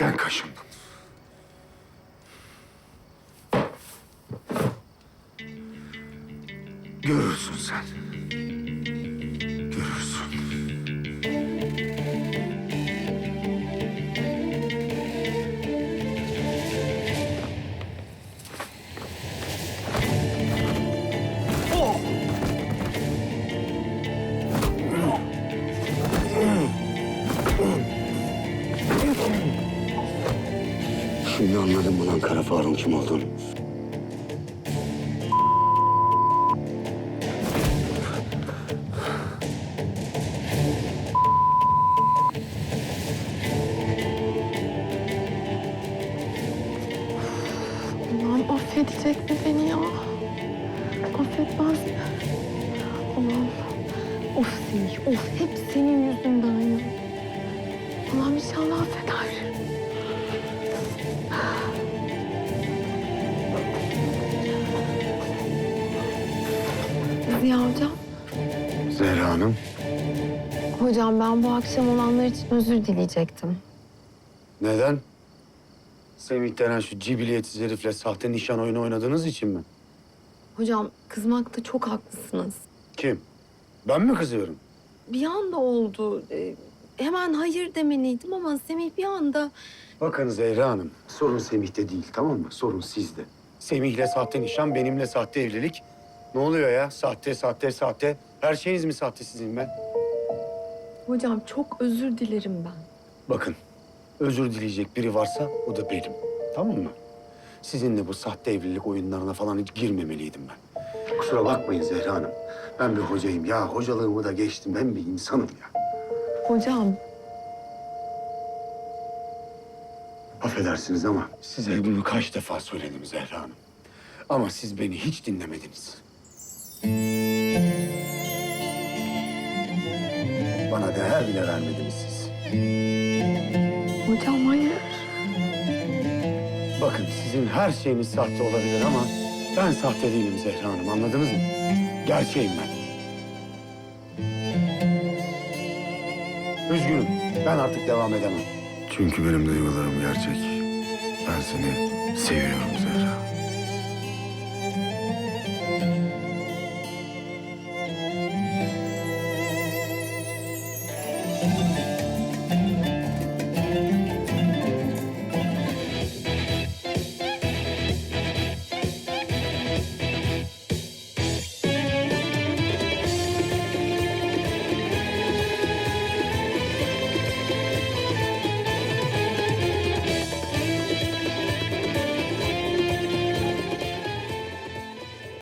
Sen kaşındın. Görürsün sen. Şimdi anladın mı lan Kara Faruk'un kim olduğunu? Allah'ım affedecek mi beni ya? Affetmez mi? Allah'ım. Of Semih, of hep senin yüzünden ya. Allah'ım inşallah affeder. Ziya hocam. Zehra Hanım. Hocam ben bu akşam olanlar için özür dileyecektim. Neden? Semih denen şu cibiliyetsiz herifle sahte nişan oyunu oynadığınız için mi? Hocam kızmakta çok haklısınız. Kim? Ben mi kızıyorum? Bir anda oldu. Ee, hemen hayır demeliydim ama Semih bir anda... Bakın Zehra Hanım, sorun Semih'te değil tamam mı? Sorun sizde. Semih'le sahte nişan, benimle sahte evlilik. Ne oluyor ya? Sahte, sahte, sahte. Her şeyiniz mi sahte sizin be? Hocam çok özür dilerim ben. Bakın, özür dileyecek biri varsa o da benim. Tamam mı? Sizinle bu sahte evlilik oyunlarına falan hiç girmemeliydim ben. Kusura bakmayın Zehra Hanım. Ben bir hocayım. Ya hocalığımı da geçtim. Ben bir insanım ya. Hocam Affedersiniz ama size bunu kaç defa söyledim Zehra Hanım. Ama siz beni hiç dinlemediniz. Değer bile vermediniz siz. Hocam hayır. Bakın sizin her şeyiniz sahte olabilir ama ben sahte değilim Zehra Hanım anladınız mı? Gerçeğim ben. Üzgünüm. Ben artık devam edemem. Çünkü benim duygularım gerçek. Ben seni seviyorum Zehra.